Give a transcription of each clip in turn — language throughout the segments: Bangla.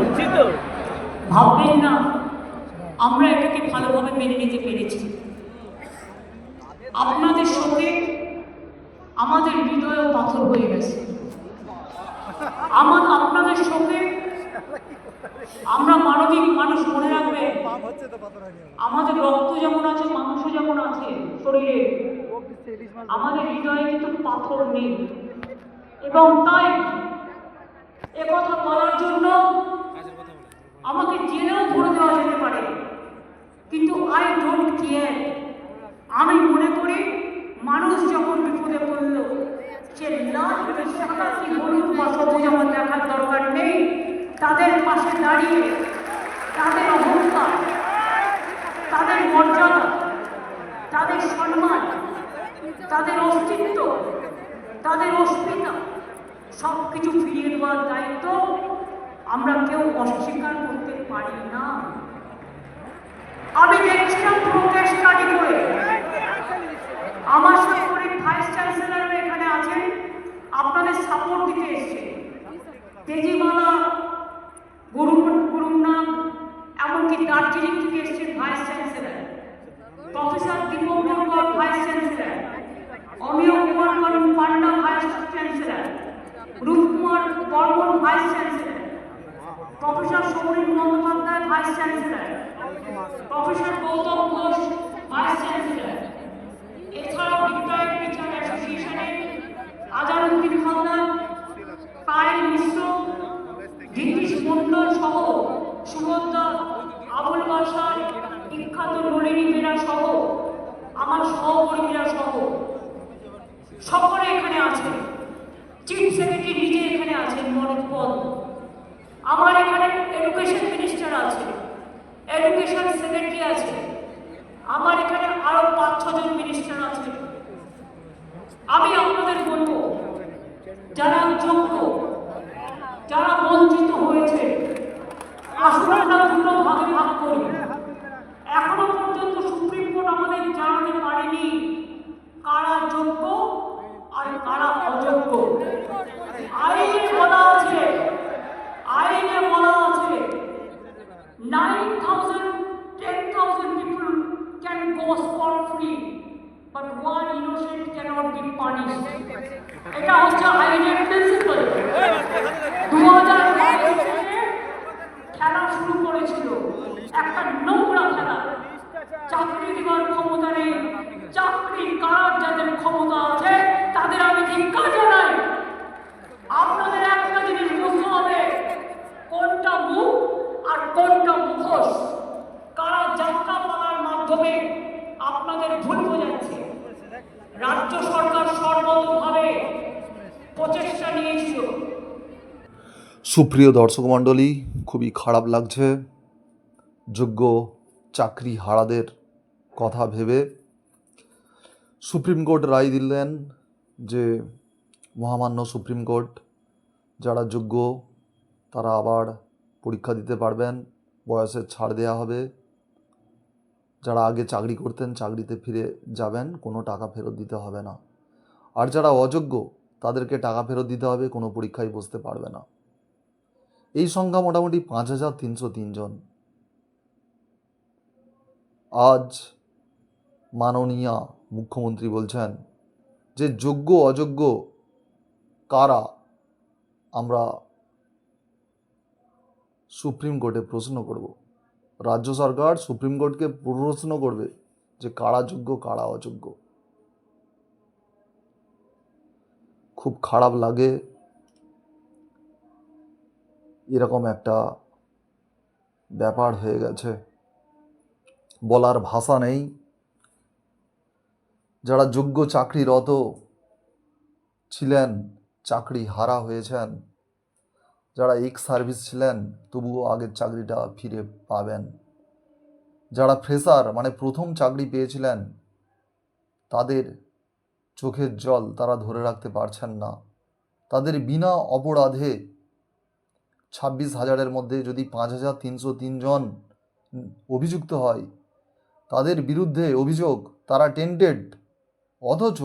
বলছি তো? ভাববেন না। আমরা এটাকে ভালোভাবে মেনে নিতে পেরেছি। আপনাদের সঙ্গে আমাদের হৃদয়ও পাথর হয়ে গেছে। আমার আপনাদের সঙ্গে আমরা মানবিক মানুষ মনে রাখবে আমাদের রক্ত যেমন আছে, মাংস যেমন আছে, শরীরে আমাদের হৃদয়ে কিন্তু পাথর নেই। এবং তাই একথা বলার জন্য আমাকে জেলেও ভরে দেওয়া যেতে পারে। কিন্তু আই ডোন্ট কেয়ার আমি মনে করি, মানুষ যখন বিপদে পড়ল, সে আমার দেখার দরকার নেই। তাদের পাশে দাঁড়িয়ে, তাদের অহংকার, তাদের মর্যাদা, তাদের সম্মান, তাদের অস্তিত্ব, তাদের অস্মিতা সব কিছু ফিরিয়ে দেওয়ার দায়িত্ব আমরা কেউ অস্বীকার করতে পারি না। আমি দেখছিলাম প্রোগ্রেস স্টাডি করে আমার করে ভাইস চ্যান্সেলর এখানে আছেন, আপনাদের সাপোর্ট দিতে এসছে। তেজিমালা গুরু গুরুনাথ এমনকি দার্জিলিং থেকে এসছে vice chancellor professor Dipankar Kar vice chancellor Amiya Kumar Panda vice chancellor Rupkumar Barman vice chancellor professor Sourin Bandyopadhyay vice chancellor professor Gautam Ghosh vice chancellor এছাড়াও বিদ্যায়ক টিচার অ্যাসোসিয়েশনের আজারুদ্দিন হালদার পায়েল মিশ্র নীতিশ মণ্ডল সহ সুভদ্রা আবুল বাসার বিখ্যাত নলিনী বেরা সহ আমার সহকর্মীরা সহ সকলে এখানে আছেন চিফ সেক্রেটারি নিজে এখানে আছেন মনোজ পল আমার এখানে এডুকেশন মিনিস্টার আছে এডুকেশন সেক্রেটারি আছে। আমার এখানে আরও পাঁচ, ছজন মিনিস্টার আছে। আমি আপনাদের বলব, যারা যোগ্য, যারা বঞ্চিত হয়েছে আসলে আমরা দুটো ভাগ করি এখনও পর্যন্ত সুপ্রিম কোর্ট আমাদের জানাতে পারেনি কারা যোগ্য আর কারা অযোগ্য আইনে বলা আছে আইনে বলা আছে thousand ten thousand people can go spot free but one innocent cannot be punish এটা হচ্ছে আইনের প্রিন্সিপাল দু হাজার খেলা শুরু করেছিল। একটা নোংরা খেলা। চাকরি দেওয়ার ক্ষমতা নেই। চাকরি কারার যাদের ক্ষমতা আছে তাদের আমি ধিক্কার জানাই আপনাদের একটা জিনিস বুঝতে হবে কোনটা মুখ আর কোনটা মুখোশ কারা যাত্রা পালার মাধ্যমে আপনাদের ভুল বোঝাচ্ছে রাজ্য সরকার সর্বতভাবে প্রচেষ্টা নিয়েছিল। সুপ্রিয় দর্শক মণ্ডলী, খুবই খারাপ লাগছে। যোগ্য চাকরি হারাদের কথা ভেবে সুপ্রিম কোর্ট রায় দিলেন যে, মহামান্য সুপ্রিম কোর্ট, যারা যোগ্য, তারা আবার পরীক্ষা দিতে পারবেন, বয়সের ছাড় দেওয়া হবে। যারা আগে চাকরি করতেন, চাকরিতে ফিরে যাবেন, কোনো টাকা ফেরত দিতে হবে না। আর যারা অযোগ্য, তাদেরকে টাকা ফেরত দিতে হবে, কোনো পরীক্ষায় বসতে পারবে না। এই সংখ্যা মোটামুটি পাঁচ হাজার তিনশো তিনজন আজ মাননীয়া মুখ্যমন্ত্রী বলছেন যে, যোগ্য, অযোগ্য কারা? আমরা সুপ্রিম কোর্টে প্রশ্ন করব। রাজ্য সরকার সুপ্রিম কোর্টকে প্রশ্ন করবে যে কারা যোগ্য, কারা অযোগ্য। খুব খারাপ লাগে এরকম একটা ব্যাপার হয়ে গেছে। বলার ভাষা নেই। যারা যোগ্য চাকরিরত ছিলেন, চাকরি হারা হয়েছেন যারা এক্স সার্ভিস ছিলেন, তবুও আগের চাকরিটা ফিরে পাবেন। যারা ফ্রেশার মানে প্রথম চাকরি পেয়েছিলেন, তাদের চোখের জল তারা ধরে রাখতে পারছেন না। তাদের বিনা অপরাধে ছাব্বিশ হাজারের মধ্যে যদি পাঁচ হাজার তিনশো তিনজন অভিযুক্ত হয়, তাদের বিরুদ্ধে অভিযোগ তারা টেন্টেড অথচ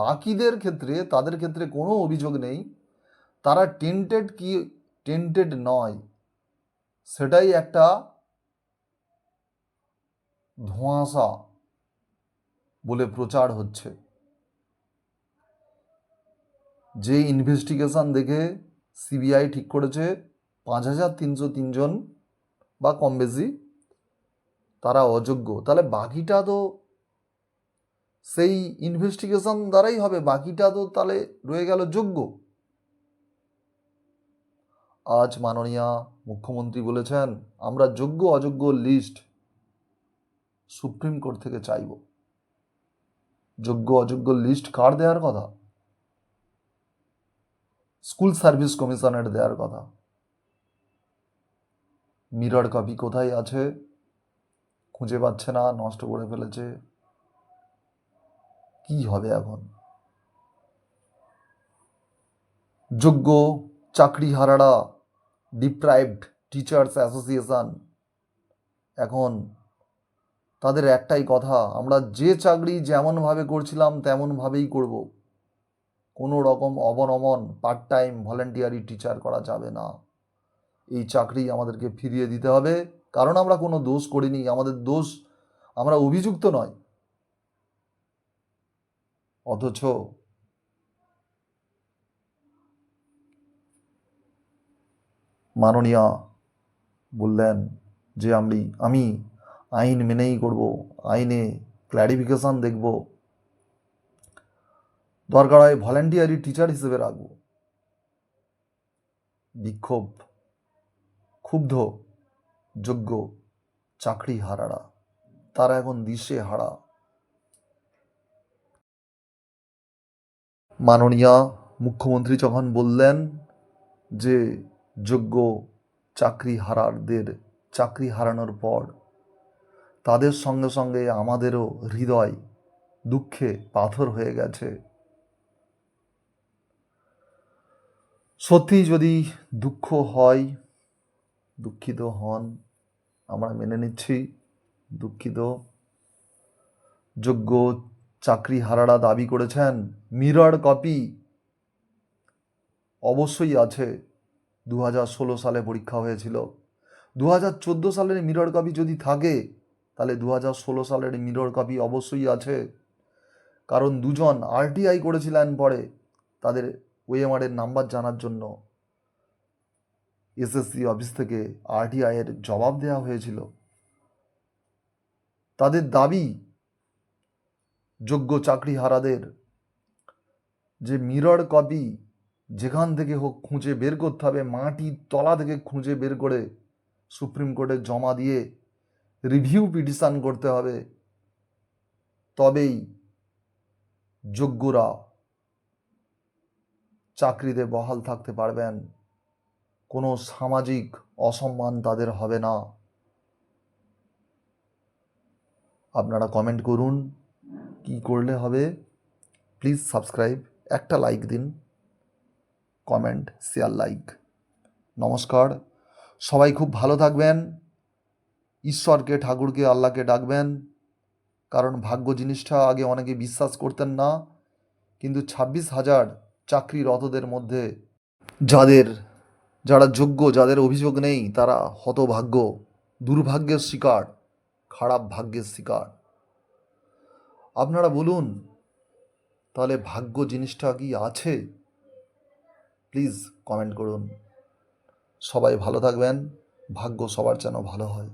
বাকিদের ক্ষেত্রে, তাদের ক্ষেত্রে কোনো অভিযোগ নেই। তারা টেন্টেড কি টেন্টেড নয়, সেটাই একটা ধোঁয়াশা বলে প্রচার হচ্ছে। যে ইনভেস্টিগেশন দেখে সিবিআই ঠিক করেছে, পাঁচ হাজার তিনশো তিনজন বা কম বেশি, তারা অযোগ্য। তাহলে বাকিটা তো সেই ইনভেস্টিগেশন দ্বারাই হবে, বাকিটা তো তাহলে রয়ে গেল যোগ্য। আজ মাননীয় মুখ্যমন্ত্রী বলেছেন, আমরা যোগ্য অযোগ্য লিস্ট সুপ্রিম কোর্ট থেকে চাইব। যোগ্য অযোগ্য লিস্ট কার দেওয়ার কথা? স্কুল সার্ভিস কমিশনের দেওয়ার কথা। মিরর কপি কোথায় আছে? খুঁজে পাচ্ছে না, নষ্ট করে ফেলেছে। কি হবে এখন? যোগ্য চাকরি হারারা ডিপ্রাইভড টিচার্স অ্যাসোসিয়েশন এখন তাদের একটাই কথা, আমরা যে চাকরি যেমনভাবে করছিলাম তেমনভাবেই করব। কোনো রকম অবনমন পার্ট টাইম ভলেন্টিয়ারি টিচার করা যাবে না। এই চাকরি আমাদেরকে ফিরিয়ে দিতে হবে, কারণ আমরা কোনো দোষ করিনি, আমাদের দোষ আমরা অভিযুক্ত নয়। অথচ মাননীয়া বললেন যে আমি আমি আইন মেনেই করব, আইনে ক্ল্যারিফিকেশন দেখব। দরকার হয় ভলেন্টিয়ারি টিচার হিসেবে রাখব। বিক্ষোভ, ক্ষুব্ধ, যোগ্য চাকরি হারারা, তারা এখন দিশে হারা। মাননীয় মুখ্যমন্ত্রী যখন বললেন যে যোগ্য চাকরি হারারদের চাকরি হারানোর পর তাদের সঙ্গে সঙ্গে আমাদেরও হৃদয় দুঃখে পাথর হয়ে গেছে। সত্যি যদি দুঃখ হয়, দুঃখিত হন, আমরা মেনে নিচ্ছি দুঃখিত। যোগ্য চাকরি হারারা দাবি করেছেন, মিরর কপি অবশ্যই আছে। দু হাজার ষোলো সালে পরীক্ষা হয়েছিল। দু হাজার চোদ্দ সালের মিরর কপি যদি থাকে, তাহলে দু হাজার ষোলো সালের মিরর কপি অবশ্যই আছে। কারণ দুজন আরটিআই করেছিলেন পরে তাদের ওএমআরের নাম্বার জানার জন্য। এসএসসি অফিস থেকে আরটিআইয়ের জবাব দেওয়া হয়েছিল। তাদের দাবি, যোগ্য চাকরি হারাদের যে মিরর কপি যেখান থেকে হোক খুঁজে বের করতে হবে, মাটির তলা থেকে খুঁজে বের করে সুপ্রিম কোর্টে জমা দিয়ে রিভিউ পিটিশান করতে হবে। তবেই যোগ্যরা চাকরিতে বহাল থাকতে পারবেন। কোনো সামাজিক অসম্মান তাদের হবে না। আপনারা কমেন্ট করুন, কি করলে হবে? প্লিজ সাবস্ক্রাইব একটা লাইক দিন। কমেন্ট শেয়ার লাইক নমস্কার। সবাই খুব ভালো থাকবেন। ঈশ্বরকে, ঠাকুরকে, আল্লাহকে ডাকবেন। কারণ ভাগ্য জিনিসটা আগে অনেকে বিশ্বাস করতেন না। কিন্তু ছাব্বিশ হাজার চাকরিরতদের মধ্যে যাদের, যারা যোগ্য, যাদের অভিযোগ নেই, তারা হতভাগ্য, দুর্ভাগ্যের শিকার, খারাপ ভাগ্যের শিকার। আপনারা বলুন, তাহলে ভাগ্য জিনিসটা কি আছে? প্লিজ কমেন্ট করুন। সবাই ভালো থাকবেন। ভাগ্য সবার যেন ভালো হয়।